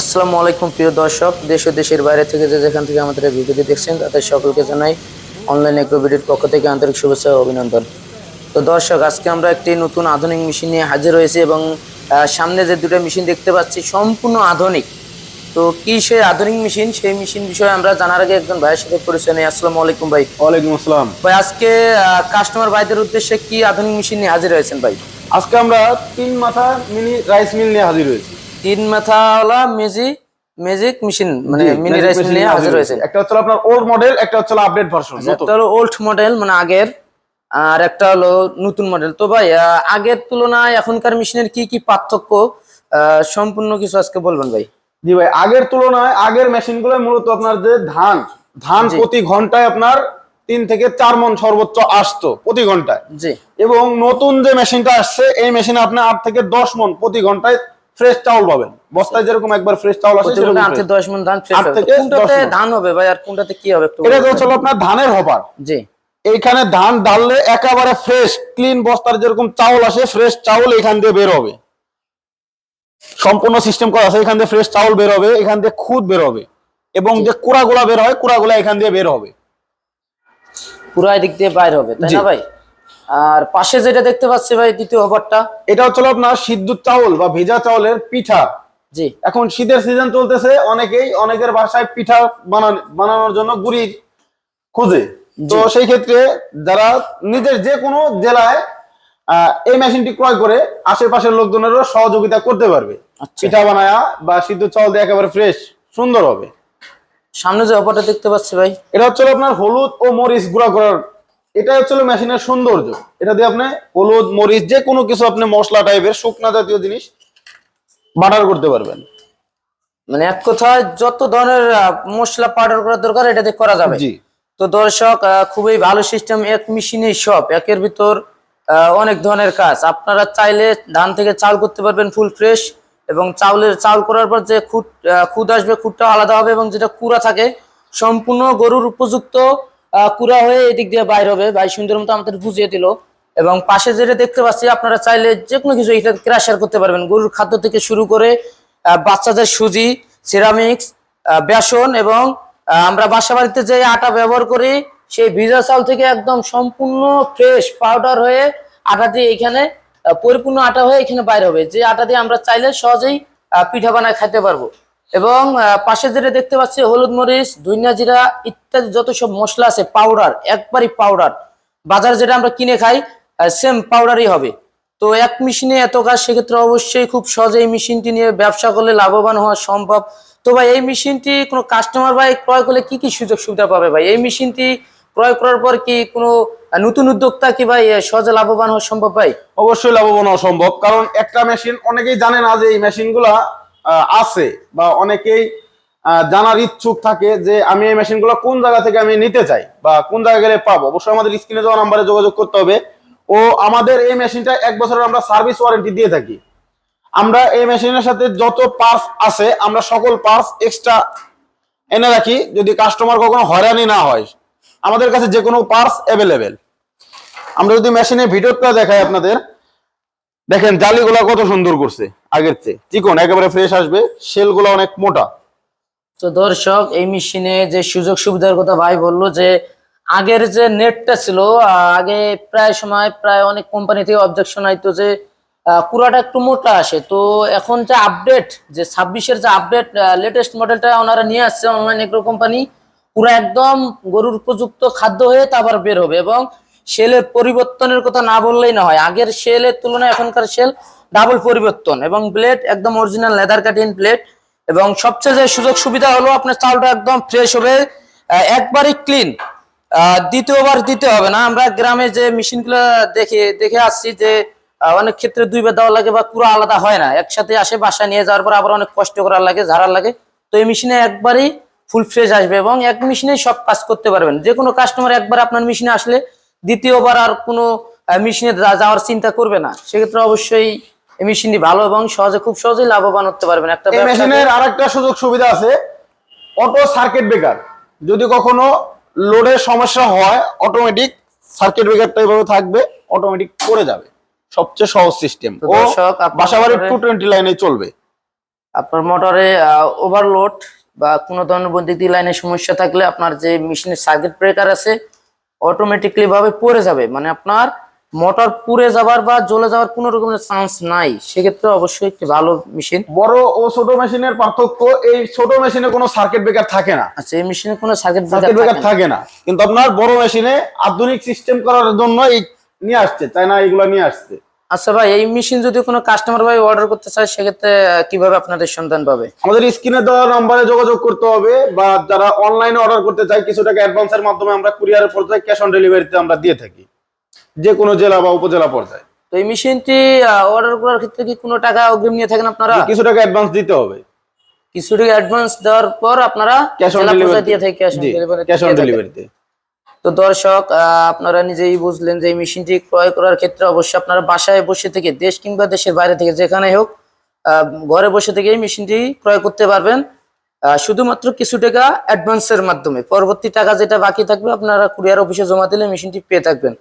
আসসালামু আলাইকুম প্রিয় দর্শক। দেশ ও দেশের বাইরে থেকে যে যেখান থেকে আমাদের ভিডিওটি দেখছেন তাদের সকলকে জানাই অনলাইন এগ্রোবিডির পক্ষ থেকে আন্তরিক শুভেচ্ছা ও অভিনন্দন। তো দর্শক আজকে আমরা একটি নতুন আধুনিক মেশিন নিয়ে হাজির হয়েছি এবং সামনে যে দুটো মেশিন দেখতে পাচ্ছি সম্পূর্ণ আধুনিক। তো কি সেই আধুনিক মেশিন? সেই মেশিন বিষয়ে আমরা জানার আগে একজন ভাইয়ের সাথে পরিচয় নেই। আসসালামু আলাইকুম ভাই। ওয়ালাইকুম আসসালাম। ভাই আজকে কাস্টমার ভাইদের উদ্দেশ্যে কি আধুনিক মেশিন নিয়ে হাজির হয়েছেন ভাই? আজকে আমরা তিন মাথা মিনি রাইস মিল নিয়ে হাজির হয়েছি। তিন মাথাওয়ালা মেজি ম্যাজিক মেশিন মানে মিনি রাইস নিয়ে হাজির হয়েছে। একটা হচ্ছে আপনার ওল্ড মডেল একটা হচ্ছে আপডেট ভার্সন একটা হলো ওল্ড মডেল মানে আগের আর একটা হলো নতুন মডেল তো ভাই আগের তুলনায় এখনকার মেশিনের কি কি পার্থক্য? সম্পূর্ণ কিছু আজকে বলবেন ভাই। জি ভাই আগের তুলনায় আগের মেশিনগুলো মূলত আপনার যে ধান ধান প্রতি ঘন্টায় আপনার তিন থেকে চার মন সর্বোচ্চ আসতো প্রতি ঘন্টায়। জি। এবং নতুন যে মেশিনটা আসছে এই মেশিনে আপনি আট থেকে দশ মন প্রতি ঘন্টায় ফ্রেশ চাউল পাবেন। বস্তায় যেরকম একবার ফ্রেশ চাউল আসে সেরকম। থেকে দশ মন ধান আট হবে। থেকে কোনটাতে ধান হবে ভাই আর কোনটাতে কি হবে একটু এটা হচ্ছে আপনার ধানের হপার। জি। এইখানে ধান ডাললে একেবারে ফ্রেশ ক্লিন বস্তার যেরকম চাউল আসে ফ্রেশ চাউল এখান দিয়ে বের হবে। সম্পূর্ণ সিস্টেম করা আছে এখান দিয়ে ফ্রেশ চাউল বের হবে এখান দিয়ে খুদ বের হবে। এবং যে কুড়াগুলা বের হয় কুড়াগুলা এখান দিয়ে বের হবে। পুরো দিক দিয়ে বাইর হবে তাই না ভাই? আর পাশে যেটা দেখতে পাচ্ছি ভাই দ্বিতীয় ওভারটা। এটা হচ্ছে আপনার সিদ্ধ চাউল বা ভেজা চাউলের পিঠা। জি। এখন শীতের সিজন চলতেছে অনেকেই অনেকের বাসায় পিঠা বানান- বানানোর জন্য গুড়ি খুঁজে। তো সেই ক্ষেত্রে যারা নিজের যে কোনো জেলায় আহ, এই মেশিনটি ক্রয় করে আশেপাশের লোকজনেরও সহযোগিতা করতে পারবে। আচ্ছা। পিঠা বানায়া বা সিদ্ধ চাউল দিয়ে একেবারে ফ্রেশ সুন্দর হবে। সামনে যে ওভারটা দেখতে পাচ্ছি ভাই। এটা হচ্ছে আপনার হলুদ ও মরিচ গুঁড়া করার এটা হচ্ছে মেশিনের সৌন্দর্য। এটা দিয়ে আপনি হলুদ মরিচ যে কোনো কিছু আপনি মশলা টাইপের শুকনা জাতীয় জিনিস বাটার করতে পারবেন। মানে এক কথায় যত ধরনের মশলা পাউডার করার দরকার এটাতে করা যাবে। জি। তো দর্শক খুবই ভালো সিস্টেম এক মেশিনে সব একের ভিতর অনেক ধরনের কাজ। আপনারা চাইলে ধান থেকে চাল করতে পারবেন ফুল ফ্রেশ এবং চাউলের চাল করার পর যে খুদ খুদ আসবে খুদটা আলাদা হবে এবং যেটা কুড়া থাকে সম্পূর্ণ গরুর উপযুক্ত কুড়া হয়ে এদিক দিয়ে বাইর হবে। ভাই সুন্দর মতো আমাদের বুঝিয়ে দিল। এবং পাশে যেটা দেখতে পাচ্ছি, আপনারা চাইলে যে কোনো কিছু এটা ক্রাশার করতে পারবেন। গরুর খাদ্য থেকে শুরু করে বাচ্চাদের সুজি সিরামিক্স বেসন এবং আমরা বাসা বাড়িতে যে আটা ব্যবহার করি, সেই ভিজা চাল থেকে একদম সম্পূর্ণ ফ্রেশ পাউডার হয়ে আটাটি এখানে পরিপূর্ণ আটা হয়ে এখানে বাইর হবে। যে আটা দিয়ে আমরা চাইলে সহজেই পিঠা বানায় খেতে পারব। এবং পাশে যেটা দেখতে পাচ্ছি, হলুদ মরিচ, ধনিয়া জিরা ইত্যাদি যত সব মশলা আছে পাউডার একবারই পাউডার বাজারে যেটা আমরা কিনে খাই সেম পাউডারই হবে। তো এক মেশিনে এত কাজ, সেক্ষেত্রে অবশ্যই খুব সহজে এই মেশিনটি নিয়ে ব্যবসা করলে লাভবান হওয়া সম্ভব। তো ভাই, এই মেশিনটি কোনো কাস্টমার ভাই ক্রয় করলে কি কি সুযোগ সুবিধা পাবে ভাই? এই মেশিনটি ক্রয় করার পর কি কোনো নতুন উদ্যোক্তা কি ভাই সহজে লাভবান হওয়া সম্ভব ভাই? অবশ্যই লাভবান হওয়া সম্ভব, কারণ একটা মেশিন অনেকেই জানে না যে এই মেশিনগুলা আছে বা অনেকেই জানার ইচ্ছুক থাকে যে আমি এই মেশিনগুলো কোন জায়গা থেকে আমি নিতে চাই বা কোন জায়গায় গেলে পাবো। অবশ্যই আমাদের স্ক্রিনে দেওয়া নাম্বারে যোগাযোগ করতে হবে। ও আমাদের এই মেশিনটা এক বছরের আমরা সার্ভিস ওয়ারেন্টি দিয়ে থাকি। আমরা এই মেশিনের সাথে যত পার্স আছে, আমরা সকল পার্স এক্সট্রা এনে রাখি যদি কাস্টমার কখনো হয়রানি না হয়। আমাদের কাছে যে কোনো পার্টস অ্যাভেলেবেল আমরা যদি মেশিনের ভিডিওটা দেখাই আপনাদের দেখেন জালিগুলা কত সুন্দর করছে আগের চেয়ে। চিকন, একেবারে ফ্রেশ আসবে শেলগুলো অনেক মোটা। তো দর্শক, এই মেশিনে যে সুযোগ সুবিধার কথা ভাই বলল যে, আগের যে নেটটা ছিল আগে প্রায় সময় প্রায় অনেক কোম্পানি থেকে অবজেকশন আইতো যে পুরাটা একটু মোটা আসে। তো এখন যে আপডেট যে ছাব্বিশের যে আপডেট লেটেস্ট মডেলটা ওনারা নিয়ে আসছে অনলাইন এগ্রো কোম্পানি পুরো একদম গরুর উপযুক্ত খাদ্য হয়ে তারপর বের হবে এবং সেলের পরিবর্তনের কথা না বললেই না হয়। আগের সেলের তুলনায় এখনকার সেল ডাবল পরিবর্তন এবং ব্লেড একদম অরিজিনাল লেদার কাটিং ব্লেড এবং সবচেয়ে যে সুযোগ সুবিধা হলো, আপনার চালটা একদম ফ্রেশ হবে একবারই ক্লিন দ্বিতীয়বার দিতে হবে না। আমরা গ্রামে যে মেশিনগুলো দেখে দেখে আসছি যে অনেক ক্ষেত্রে দুইবার দেওয়া লাগে বা পুরো আলাদা হয় না। একসাথে আসে, বাসায় নিয়ে যাওয়ার পর আবার অনেক কষ্ট করার লাগে, ঝাড়ার লাগে। তো এই মেশিনে একবারই ফুল ফ্রেশ আসবে এবং এক মেশিনে সব কাজ করতে পারবেন। যে কোনো কাস্টমার একবার আপনার মেশিনে আসলে দ্বিতীয়বার আর কোনো মেশিনে যাওয়ার চিন্তা করবে না। সেক্ষেত্রে অবশ্যই এই মেশিনটি ভালো এবং সহজে খুব সহজেই লাভবান হতে পারবেন। একটা মেশিনের আরেকটা সুযোগ সুবিধা আছে অটো সার্কিট ব্রেকার যদি কখনো লোডের সমস্যা হয় অটোমেটিক সার্কিট ব্রেকারটা এইভাবে থাকবে অটোমেটিক করে যাবে। সবচেয়ে সহজ সিস্টেম ও বাসাবাড়ির টু টোয়েন্টি লাইনে চলবে। আপনার মোটরে ওভারলোড বা কোনো ধরনের বৈদ্যুতিক লাইনের সমস্যা থাকলে আপনার যে মেশিনের সার্কিট ব্রেকার আছে অটোমেটিকলি ভাবে পড়ে যাবে। মানে আপনার মোটর পুড়ে যাবার বা জ্বলে যাওয়ার কোনো রকমের চান্স নাই। সেক্ষেত্রে অবশ্যই একটি ভালো মেশিন বড় ও ছোট মেশিনের পার্থক্য এই ছোট মেশিনে কোনো সার্কিট ব্রেকার থাকে না। আচ্ছা এই মেশিনে কোনো সার্কিট ব্রেকার থাকে না। কিন্তু আপনার বড় মেশিনে আধুনিক সিস্টেম করার জন্য এই নিয়ে আসছে তাই না? এগুলো নিয়ে আসছে। আচ্ছা ভাই এই মেশিন যদি কোনো কাস্টমার ভাই অর্ডার করতে চায় সেক্ষেত্রে কীভাবে আপনাদের সন্ধান পাবে? আমাদের স্ক্রিনে দেওয়া নম্বরে যোগাযোগ করতে হবে বা যারা অনলাইনে অর্ডার করতে চায় কিছু টাকা অ্যাডভান্সের মাধ্যমে আমরা কুরিয়ারের পর্যায়ে ক্যাশ অন ডেলিভারিতে আমরা দিয়ে থাকি যে কোনো জেলা বা উপজেলা পর্যায়ে। তো এই মেশিনটি অর্ডার করার ক্ষেত্রে কি কোনো টাকা অগ্রিম নিয়ে থাকেন আপনারা? কিছু টাকা অ্যাডভান্স দিতে হবে। কিছু টাকা অ্যাডভান্স দেওয়ার পর আপনারা ক্যাশ অন ডেলিভারি দিয়ে থাকে cash on delivery cash on ডেলিভারিতে তো দর্শক আপনারা নিজেই বুঝলেন যে এই মেশিনটি ক্রয় করার ক্ষেত্রে অবশ্যই আপনারা বাসায় বসে থেকে, দেশ কিংবা দেশের বাইরে থেকে যেখানে হোক ঘরে বসে থেকে এই মেশিনটি ক্রয় করতে পারবেন। শুধুমাত্র কিছু টাকা অ্যাডভান্সের মাধ্যমে, পরবর্তী টাকা যেটা বাকি থাকবে, আপনারা কুরিয়ার অফিসে জমা দিলে মেশিনটি পেয়ে থাকবেন।